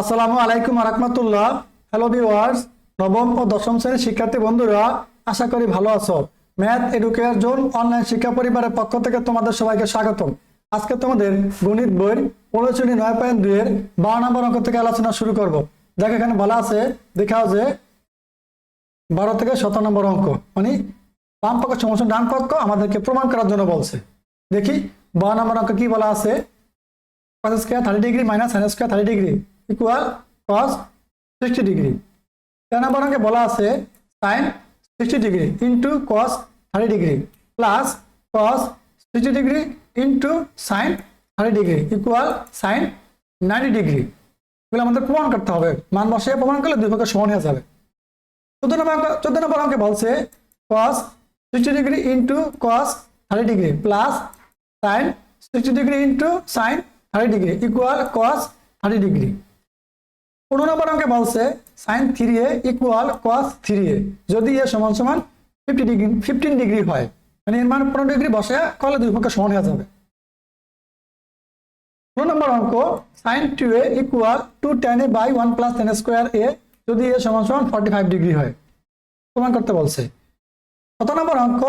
আসসালামু আলাইকুম রহমতুল্লাহ। Hello viewers নবম ও দশম শ্রেণির শিক্ষার্থী বন্ধুরা, আশা করি ভালো আছো। ম্যাথ এডুকেয়ার জোন অনলাইন শিক্ষা পরিবারের পক্ষ থেকে তোমাদের সবাইকে স্বাগতম। আজকে তোমাদের গণিত বই পনেরো শ্রেণি নয় পয়েন্ট দুইয়ের বারো নম্বর অঙ্ক থেকে আলোচনা শুরু করব। দেখো এখানে বলা আছে, দেখাও যে বারো থেকে সতেরো নম্বর অঙ্ক। মানে বাম পক্ষ সমস্যা ডান পক্ষ আমাদেরকে প্রমাণ করার জন্য বলছে। দেখি, বারো নম্বর অঙ্ক কি বলা আছে? Square thirty degree minus sine square thirty degree equal cos sixty degree তেরো অঙ্কে বলা আছে sine sixty degree into cos thirty degree plus cos sixty degree into sine thirty degree equal sine ninety degree এগুলো আমাদের প্রমাণ করতে হবে। মান বসে প্রমাণ করলে দুই পক্ষে সমান হয়ে যাবে। চোদ্দ নম্বর চোদ্দ নম্বর অঙ্কে বলছে cos sixty degree into cos thirty degree plus sine sixty degree into sine thirty degree equal cos thirty degree পনেরো নম্বর অঙ্কে বলছে sine three A equal cos three A যদি এ সমান সমান ফিফটি ডিগ্রি ফিফটিন ডিগ্রি হয় মানে এর মান পনেরো ডিগ্রি বসে করলে দুই পক্ষে সমান হয়ে যাবে। ষোলো নম্বর অঙ্ক sine two A equal two tan A by one plus tan square A যদি এ সমান সমান ফর্টি ফাইভ ডিগ্রি হয়। প্রমাণ করতে বলছে। কত নম্বর অঙ্ক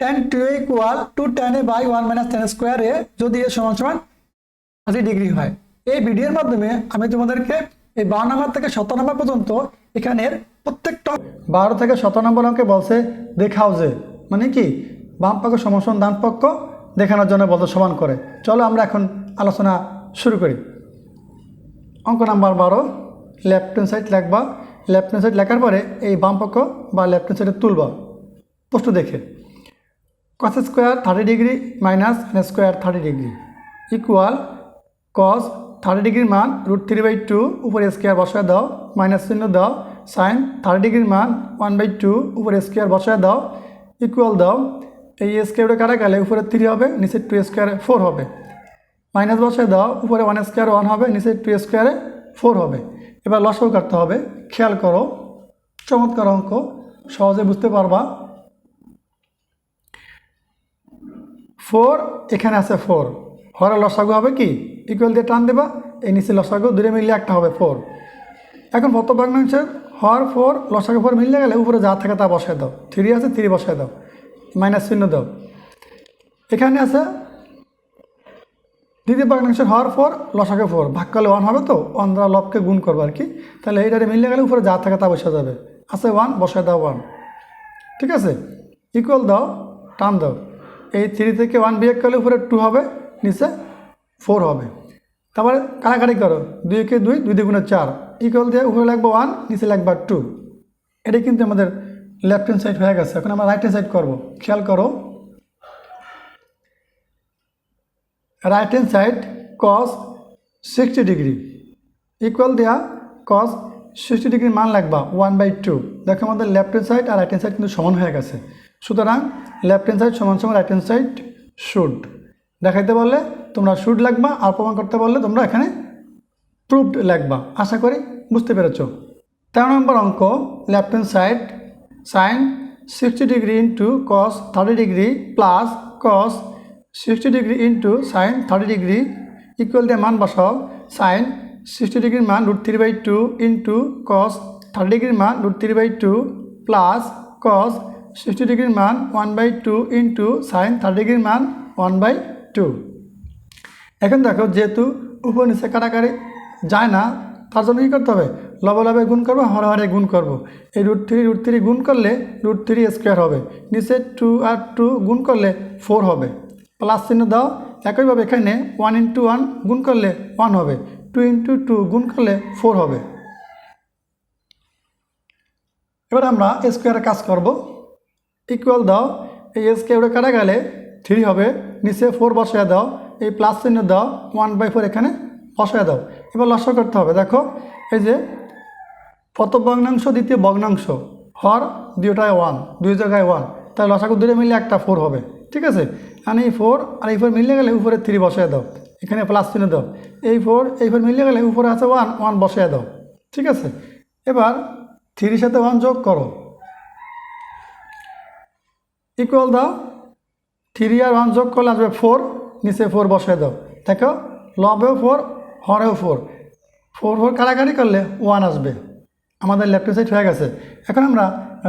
tan two A equal two tan A by one minus tan square A যদি এ সমান সমান আশি ডিগ্রি হয়। এই ভিডিওর মাধ্যমে আমি তোমাদেরকে এই বারো নম্বর থেকে সতেরো নম্বর পর্যন্ত এখানের প্রত্যেকটা বারো থেকে সতেরো নম্বর অঙ্কে বলছে দেখাও যে মানে কি? বাম পক্ষ সমসন, ডান পক্ষ দেখানোর জন্য বলতে সমান করে। চলো আমরা এখন আলোচনা শুরু করি। অঙ্ক নাম্বার বারো লেফট হ্যান্ড সাইড লেখবা। লেফট হ্যান্ড সাইড লেখার পরে এই বাম পক্ষ বা লেফট হ্যান্ড সাইডে তুলবা। প্রশ্ন দেখে। Cos square thirty degree minus square thirty degree equal cos thirty ডিগ্রির মান রুট থ্রি বাই টু উপরে স্কোয়ার বসায় দাও মাইনাস চিহ্ন দাও সাইন থার্টি ডিগ্রির মান ওয়ান বাই টু উপরে স্কোয়ার বসায় দাও ইকুয়াল দাও। এই স্কোয়ারে কাটা গেলে উপরে থ্রি হবে, নিচে টু স্কোয়ারে ফোর হবে। মাইনাস বসায় দাও, উপরে ওয়ান স্কোয়ার ওয়ান হবে, নিচে টু স্কোয়ারে ফোর হবে। এবার লসও কাটতে হবে, খেয়াল করো। চমৎকার অঙ্ক, সহজে বুঝতে পারবা। ফোর এখানে আছে ফোর হরে লসাগু হবে কি? ইকুয়াল দিয়ে টান দেবা, এই নিচে লসাগু দূরে মিললে একটা হবে ফোর এখন কত ভগ্নাংশের হর ফোর লসাগু ফোর মিললে গেলে উপরে যা থাকে তা বসায় দাও। থ্রি আছে থ্রি বসায় দাও। মাইনাস চিহ্ন দাও। এখানে আছে দ্বিতীয় ভগ্নাংশের হর ফোর লসাগু ফোর ভাগ করলে ওয়ান হবে তো ওয়ান দ্বারা লবকে গুণ করব আর কি। তাহলে এইটারে মিললে গেলে উপরে যা থাকে তা বসে যাবে। আছে ওয়ান বসায় দাও ওয়ান ঠিক আছে? ইকুয়াল দাও, টান দাও। এই থ্রি থেকে ওয়ান বিয়োগ করলে উপরে টু হবে, নিচে ফোর হবে। তারপরে কাটাকাটি করো। দুইকে দুই দুই দুগুণে চার। ইকুয়াল দিয়ে উপরে লাগবে ওয়ান নিচে লাগবে টু এটাই কিন্তু আমাদের লেফট হ্যান্ড সাইড হয়ে গেছে। এখন আমরা রাইট হ্যান্ড সাইড করব। খেয়াল করো। Right hand side cos sixty degree equal দেওয়া কস সিক্সটি ডিগ্রি মান লাগবা ওয়ান বাই টু দেখো আমাদের লেফট হ্যান্ড সাইড আর রাইট হ্যান্ড সাইড কিন্তু সমান হয়ে গেছে। সুতরাং লেফট হ্যান্ড সাইড সমান সমান রাইট হ্যান্ড সাইড শুড দেখাইতে বললে তোমরা শুড লাগবা আর প্রমাণ করতে বললে তোমরা এখানে প্রুভড লাগবা। আশা করি বুঝতে পেরেছ। তেরো নম্বর অঙ্ক left hand side sine sixty degree into cos thirty degree plus cos sixty degree into sine thirty degree equal দিয়ে মান বসাও। সাইন সিক্সটি ডিগ্রির মান root three by two into cos thirty ডিগ্রির মান root three by two plus cos sixty ডিগ্রির মান one by two into sine thirty ডিগ্রির মান ওয়ান বাই টু এখন দেখো যেহেতু উপর নিচে কাটাকাটি যায় না, তার জন্য কী করতে হবে? লবে লবে গুণ করব হরে হরে গুণ করব। এই রুট থ্রি রুট থ্রি গুণ করলে রুট থ্রি স্কোয়ার হবে। নিচে টু আর টু গুণ করলে ফোর হবে। প্লাস চিহ্ন দাও। একইভাবে এখানে ওয়ান ইন্টু ওয়ান গুণ করলে ওয়ান হবে। টু ইন্টু টু গুণ করলে ফোর হবে। এবার আমরা স্কোয়ারে কাজ করব। ইকুয়াল দাও। এই স্কোয়ারে কাটা গেলে থ্রি হবে। নিচে ফোর বসায় দাও, এই প্লাস চিহ্ন দাও ওয়ান বাই ফোর এখানে বসায় দাও। এবার লস করতে হবে, দেখো, এই যে প্রথম ভগ্নাংশ, দ্বিতীয় ভগ্নাংশ, হর দুইটায় ওয়ান দুই জায়গায় ওয়ান তাই লসাগু দূরে মিললে একটা ফোর হবে, ঠিক আছে? আর এই ফোর আর এই ফোর মিললে গেলে উপরে থ্রি বসায় দাও, এখানে প্লাস চিহ্ন দাও। এই ফোর এই ফোর মিললে গেলে উপরে আছে ওয়ান ওয়ান বসায় দাও, ঠিক আছে? এবার থ্রির সাথে ওয়ান যোগ করো। ইকুয়াল দাও থ্রি আর ওয়ান যোগ করলে আসবে ফোর নিচে ফোর বসায় দাও। দেখো লবেও ফোর হরেও ফোর ফোর ফোর কারাকারি করলে ওয়ান আসবে। আমাদের লেফট সাইড হয়ে গেছে। এখন আমরা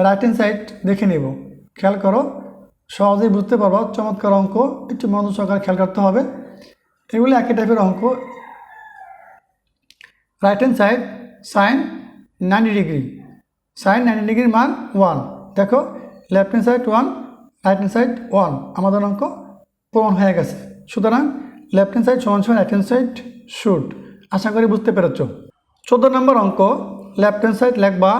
রাইট হ্যান্ড সাইড দেখে নিব। খেয়াল করো, সহজেই বুঝতে পারব, চমৎকার অঙ্ক, একটু মনোযোগ সহকারে খেয়াল করতে হবে। এগুলো একই টাইপের অঙ্ক। Right hand side sine ninety degree sine ninety ডিগ্রির মান ওয়ান দেখো left hand side one right hand side one আমাদের অঙ্ক পূরণ হয়ে গেছে। সুতরাং লেফট হ্যান্ড সাইড সমান সমান রাইট হ্যান্ড সাইড শুট আশা করি বুঝতে পেরেছ। চোদ্দ নম্বর অঙ্ক left hand side লেখবা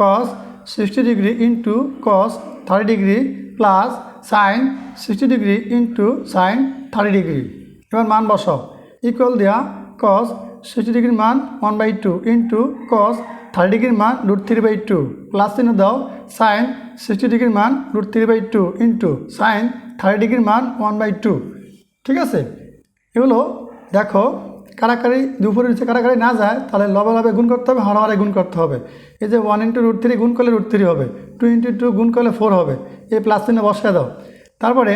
cos sixty degree into cos thirty degree plus sine sixty degree into sine thirty degree এবার মান বসাও। ইকুয়াল দেওয়া কস সিক্সটি ডিগ্রির মান one by two into cos thirty ডিগ্রির মান root three by two plus চিহ্ন দাও সাইন সিক্সটি ডিগ্রির মান root three by two into sine thirty ডিগ্রির মান ওয়ান বাই টু ঠিক আছে? এগুলো দেখো, কারাকারি দুপুরে নিচে কারাকারি না যায়, তাহলে লবে লবে গুণ করতে হবে হরে হরে গুণ করতে হবে। এই যে ওয়ান ইন্টু রুট থ্রি গুণ করলে রুট থ্রি হবে টু ইন্টু টু গুণ করলে ফোর হবে এই প্লাস চিহ্ন বসিয়ে দাও। তারপরে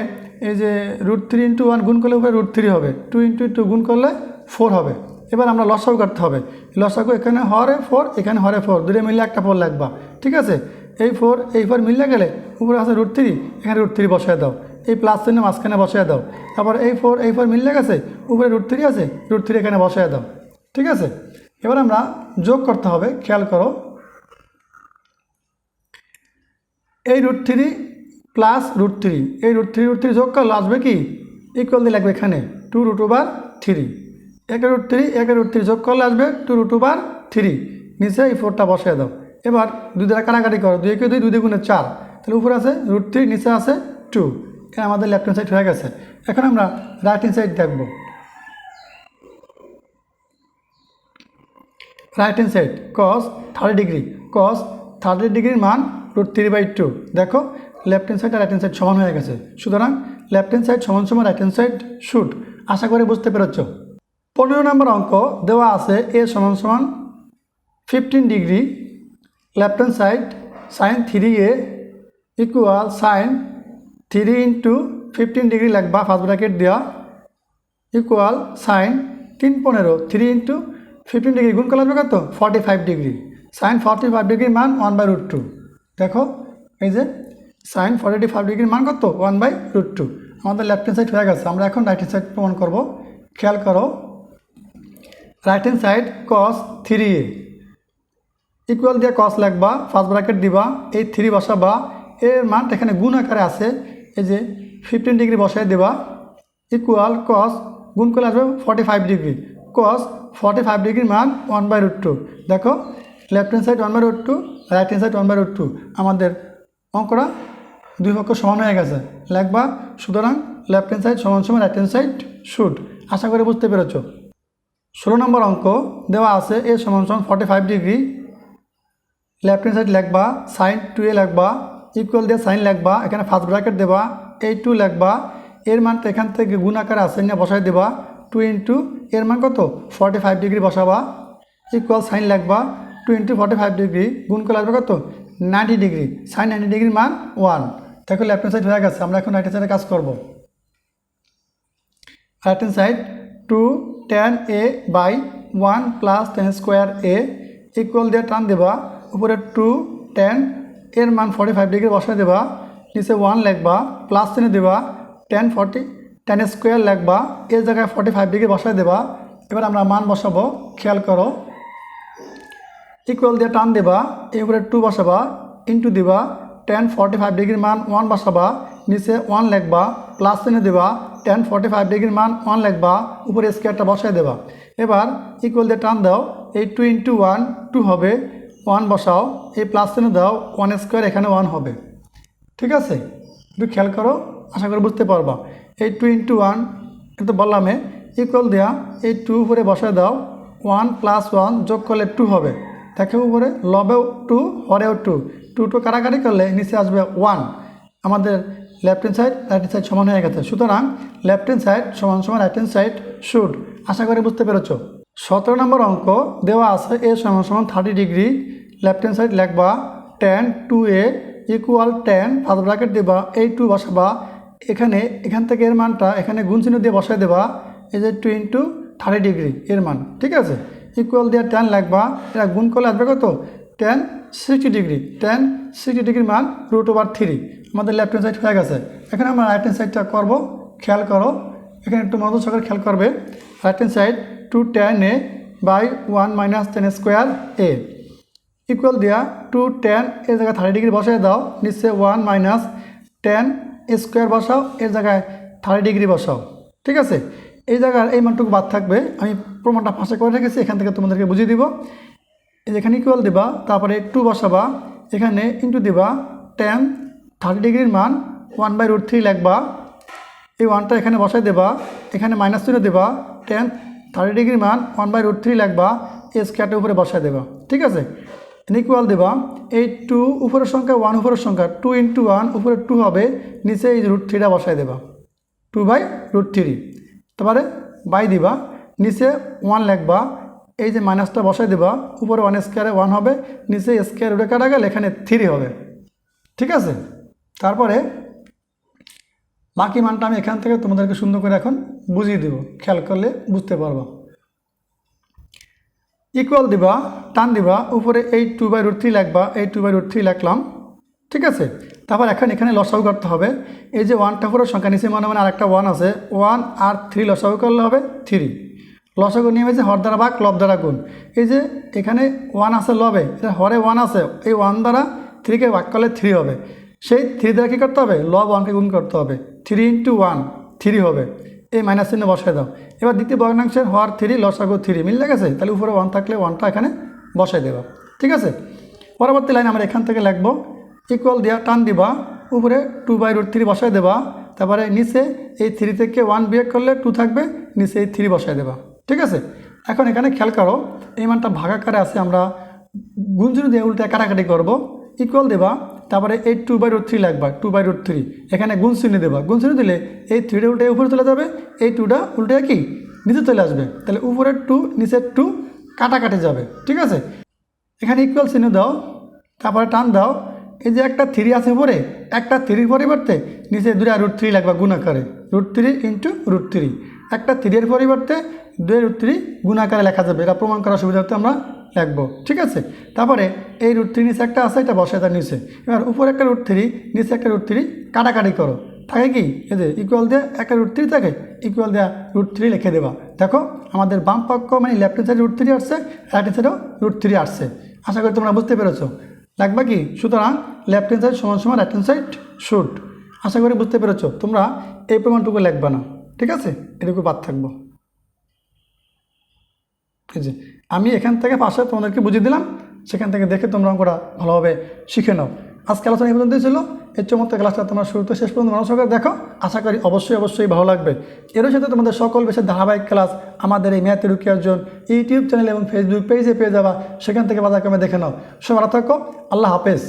এই যে রুট থ্রি ইন্টু ওয়ান গুণ করলে উপরে রুট থ্রি হবে টু ইন্টু টু গুণ করলে ফোর হবে। এবার আমরা লসাগু করতে হবে। লসাগু এখানে হরে ফোর এখানে হরে ফোর দুটো মিললে একটা ফোর লাগবা ঠিক আছে? এই ফোর এই ফোর মিললে গেলে উপরে আছে রুট থ্রি এখানে রুট থ্রি বসিয়ে দাও। এই প্লাস চিহ্ন মাঝখানে বসিয়ে দাও। তারপর এই ফোর এই ফোর মিললে গেছে, উপরে রুট থ্রি আছে রুট থ্রি এখানে বসায় দাও। ঠিক আছে? এবার আমরা যোগ করতে হবে, খেয়াল করো। এই root three plus root three এই রুট থ্রি রুট থ্রি যোগ করলে আসবে কি? ইকুয়াল দিয়ে লাগবে এখানে টু রুট ওভার থ্রি একে রুট থ্রি একে রুট থ্রি যোগ করলে আসবে টু রুট ওভার থ্রি নিচে এই ফোরটা বসিয়ে দাও। এবার দুই দ্বারা কাটাকাটি করো, দুই একে দুই দুই দুগুণে চার। তাহলে উপরে আছে রুট থ্রি নিচে আছে টু এটা আমাদের লেফট হ্যান্ড সাইড হয়ে গেছে। এখন আমরা রাইট হ্যান্ড সাইড দেখব। Right hand side cos thirty degree cos thirty ডিগ্রির মান রুট থ্রি বাই টু দেখো লেফট হ্যান্ড সাইড আর রাইট হ্যান্ড সাইড সমান হয়ে গেছে। সুতরাং লেফট হ্যান্ড সাইড সমান সমান রাইট হ্যান্ড সাইড শুট আশা করি বুঝতে পেরেছ। পনেরো নম্বর অঙ্ক দেওয়া আছে এ সমান সমান fifteen degree hand side sine three A equal sine three into fifteen degree লাগবা first bracket দেওয়া ইকুয়াল সাইন তিন পনেরো, থ্রি ইন্টু ফিফটিন ডিগ্রি। গুণ করলে কত? Forty five degree. Sine forty five ডিগ্রির মান ওয়ান বাই রুট টু দেখো, এই যে সাইন ফর্টি ফাইভ ডিগ্রির মান কত? ওয়ান বাই রুট টু আমাদের লেফট হ্যান্ড সাইড হয়ে গেছে। আমরা এখন রাইট হ্যান্ড সাইড প্রমাণ করব। খেয়াল করো right hand side cos three A. Equal দিয়ে কস লাগবা ফার্স্ট ব্র্যাকেট দিবা, এই থ্রি বসাবা। এর মান এখানে গুণ আকারে আছে, এই যে ফিফটিন ডিগ্রি বসাই দেবা। ইকুয়াল কস গুণ করলে আসবে forty five degree cos forty five ডিগ্রির মান ওয়ান বাই রুট টু দেখো left hand side one by root two right hand side one by root two আমাদের অঙ্কটা দুই পক্ষ সমান হয়ে গেছে। লাগবা সুতরাং লেফট হ্যান্ড সাইড সমান সমান রাইট হ্যান্ড সাইড শুট আশা করি বুঝতে পেরেছ। ষোলো নম্বর অঙ্ক দেওয়া আছে, এ সমান সমান forty five degree left hand side লিখবা সাইন টু এ লিখবা ইকুয়াল দিয়ে সাইন লিখবা, এখানে ফার্স্ট ব্র্যাকেট দেবা, এই টু লিখবা, এর মানটা এখান থেকে গুণ আকারে আসে না বসাই দেবা টু ইন্টু এর মান কত? ফর্টি ফাইভ ডিগ্রি বসাবা ইকুয়াল সাইন লিখবা two into forty five degree গুণ করে লাগবে কত? নাইনটি ডিগ্রি সাইন নাইনটি ডিগ্রির মান ওয়ান দেখো লেফট হ্যান্ড সাইড হয়ে গেছে, আমরা এখন রাইট হ্যান্ড সাইডে কাজ করব। Right hand side two tan A by one plus tan square A equal দিয়ে টান দেবা উপরে টু টেন এর মান ফর্টি ফাইভ ডিগ্রি বসায় দেবা, নিচে ওয়ান লেখবা প্লাস চিনে দেবা টেন ফর্টি টেন স্কোয়ার লেখবা এর জায়গায় ফর্টি ফাইভ ডিগ্রি বসায় দেবা, এবার আমরা মান বসাবো, খেয়াল করো ইকুয়াল দিয়ে টান দেবা এই উপরে টু বসাবা ইন্টু দিবা টেন ফর্টি ফাইভ ডিগ্রির মান ওয়ান বসাবা, নিচে ওয়ান লেখবা প্লাস চিনে দেবা টেন ফর্টি ফাইভ ডিগ্রির মান ওয়ান লিখবা, উপরে স্কোয়ারটা বসাই দেবা, এবার ইকুয়াল দিয়ে টান দাও, এই টু ইন্টু ওয়ান টু হবে ওয়ান বসাও, এই প্লাস চিহ্ন দাও ওয়ান স্কোয়ার এখানে ওয়ান হবে। ঠিক আছে? একটু খেয়াল করো, আশা করি বুঝতে পারবা। এই টু ইন্টু ওয়ান কিন্তু বললামে ইকুয়াল দেওয়া এই টু উপরে বসায় দাও ওয়ান প্লাস ওয়ান যোগ করলে টু হবে। দেখে উপরে, লবেও টু হরেও টু টু টু কারাকারি করলে নিচে আসবে ওয়ান আমাদের left hand side right hand side সমান হয়ে গেছে। সুতরাং লেফট হ্যান্ড সাইড সমান সমান রাইট হ্যান্ড সাইড শুড আশা করি বুঝতে পেরেছ। সতেরো নম্বর অঙ্ক দেওয়া আছে এ সমান সমান thirty degree left hand side লিখবা tan two A equal tan first bracket দেবা, এই টু বসাবা। এখানে, এখান থেকে এর মানটা এখানে গুণ চিহ্ন দিয়ে বসাই দেবা, এই যে টু ইন্টু থার্টি ডিগ্রি এর মান, ঠিক আছে? ইকুয়াল দিয়ে টেন লাগবা এটা গুণ করলে আসবে কত? Tan sixty degree tan sixty degree মান রুট ওভার থ্রি আমাদের লেফট হ্যান্ড সাইড হয়ে গেছে। এখানে আমরা রাইট হ্যান্ড সাইডটা করব, খেয়াল করো, এখানে একটু মনোযোগ সহকারে খেয়াল করবে। Right hand side two tan A by one minus tan square A equal দিয়া টু টেন এর জায়গায় থার্টি ডিগ্রি বসাই দাও, নিচে ওয়ান মাইনাস টেন স্কোয়ার বসাও, এর জায়গায় থার্টি ডিগ্রি বসাও। ঠিক আছে? এই জায়গার এই মানটুকু বাদ থাকবে, আমি প্রমাণটা ফাঁসে করে রেখেছি, এখান থেকে তোমাদেরকে বুঝিয়ে দিব। এখানে ইকুয়াল দিবা, তারপরে টু বসাবা, এখানে ইন্টু দিবা টেন থার্টি ডিগ্রির মান ওয়ান বাই রুট থ্রি লিখবা। এই ওয়ানটা এখানে বসাই দেবা, এখানে মাইনাস চিহ্ন দেবা টেন থার্টি ডিগ্রি মান ওয়ান বাই রুট থ্রি লাগবা এই স্কোয়ারটা উপরে বসাই দেবা, ঠিক আছে? ইকুয়াল দেবা, এই টু উপরের সংখ্যা ওয়ান উপরের সংখ্যা টু ইন্টু ওয়ান উপরে টু হবে, নিচে এই রুট থ্রিটা বসাই দেবা টু বাই রুট থ্রি তারপরে বাই দিবা, নিচে ওয়ান লিখবা, এই যে মাইনাসটা বসাই দেবা, উপরে ওয়ান স্কোয়ারে ওয়ান হবে, নিচে স্কোয়ার উঠে কাটা গেলে, এখানে থ্রি হবে, ঠিক আছে? তারপরে বাকি মানটা আমি এখান থেকে তোমাদেরকে সুন্দর করে এখন বুঝিয়ে দেবো। খেয়াল করলে বুঝতে পারব। ইকুয়াল দিবা, টান দিবা, উপরে এই টু বাই রুট থ্রি লিখবা, এই টু বাই রুট থ্রি লিখলাম। ঠিক আছে? তারপর এখন এখানে লসাগু করতে হবে। এই যে ওয়ানটা পুরো সংখ্যা নিচে মনে মানে আরেকটা ওয়ান আছে। ওয়ান আর থ্রি লসাগু করলে হবে থ্রি লসাগু নিয়ে হয়েছে হর দ্বারা ভাগ, লব দ্বারা গুণ। এই যে এখানে ওয়ান আছে লবে, এটা হরে ওয়ান আছে। এই ওয়ান দ্বারা থ্রিকে ভাগ করলে থ্রি হবে। সেই থ্রি দ্বারা কী করতে হবে? লব ওয়ানকে গুণ করতে হবে। থ্রি ইন্টু ওয়ান থ্রি হবে। এই মাইনাস চিহ্ন বসায় দাও। এবার দ্বিতীয় ভগ্নাংশের হওয়ার থ্রি লসাগু থ্রি মিলে গেছে? তাহলে উপরে ওয়ান থাকলে ওয়ানটা এখানে বসাই দেবা। ঠিক আছে? পরবর্তী লাইন আমরা এখান থেকে লিখব। ইকুয়াল দেওয়া টান দিবা। উপরে টু বাই রুট থ্রি বসায় দেবা। তারপরে নিচে এই থ্রি থেকে ওয়ান বিয়োগ করলে টু থাকবে। নিচে এই থ্রি বসায় দেবা। ঠিক আছে? এখন এখানে খেয়াল করো, এই মানটা ভাগাকারে আছে, আমরা গুঞ্জুর দিয়ে উল্টে কাটাকাটি করব। ইকুয়াল দেবা। তারপরে এই টু বাই রুট থ্রি লাগবা টু বাই রুট থ্রি এখানে গুণ চিহ্ন দেবা। গুণ চিহ্ন দিলে এই থ্রিটা উল্টে উপরে চলে যাবে, এই টুটা উল্টে কি? নিচে চলে আসবে। তাহলে উপরের টু নিচের টু কাটাকাটি যাবে, ঠিক আছে? এখানে ইকুয়াল চিহ্ন দাও, তারপরে টান দাও। এই যে একটা থ্রি আছে উপরে, একটা থ্রির পরিবর্তে নিচে দুটা রুট থ্রি লাগবে গুণাকারে root three into root three একটা থ্রির পরিবর্তে দুই রুট থ্রি গুণাকারে লেখা যাবে। এটা প্রমাণ করার সুবিধার্থে আমরা লিখব ঠিক আছে? তারপরে এই রুট থ্রি নিচে একটা আছে, এটা বসে তার নিচে। এবার উপরে একটা রুট থ্রি নিচে একটা রুট থ্রি কাটাকাটি করো। থাকে কি? এই যে ইকুয়াল দিয়ে একটা রুট থ্রি থাকে ইকুয়াল দেওয়া রুট থ্রি লিখে দেবা। দেখো, আমাদের বাম পক্ষ মানে left hand side root three আসছে রাইট হ্যান্ড সাইডেও রুট থ্রি আসছে। আশা করি তোমরা বুঝতে পেরেছ। লাগবে কি? সুতরাং লেফট হ্যান্ড সাইড সমান সমান রাইট হ্যান্ড সাইড শুট আশা করি বুঝতে পেরেছ। তোমরা এই প্রমাণটুকু লিখবে না, ঠিক আছে? এটুকু বাদ থাকব। আমি এখান থেকে পাশে তোমাদেরকে বুঝিয়ে দিলাম, সেখান থেকে দেখে তোমরা অঙ্কটা ভালোভাবে শিখে নাও। আজকে আলোচনা এই পর্যন্তই ছিল। এর চমৎকার ক্লাসটা তোমরা শুরুতে শেষ পর্যন্ত মানুষ সহকারে দেখো। আশা করি অবশ্যই অবশ্যই ভালো লাগবে। এর সাথে তোমাদের সকল বেশি ধারাবাহিক ক্লাস আমাদের এই ম্যাথ রুকিয়ার জন্য ইউটিউব চ্যানেল এবং ফেসবুক পেজে পেয়ে যাবা। সেখান থেকে কমে দেখে নাও। সব থাকো। আল্লাহ হাফেজ।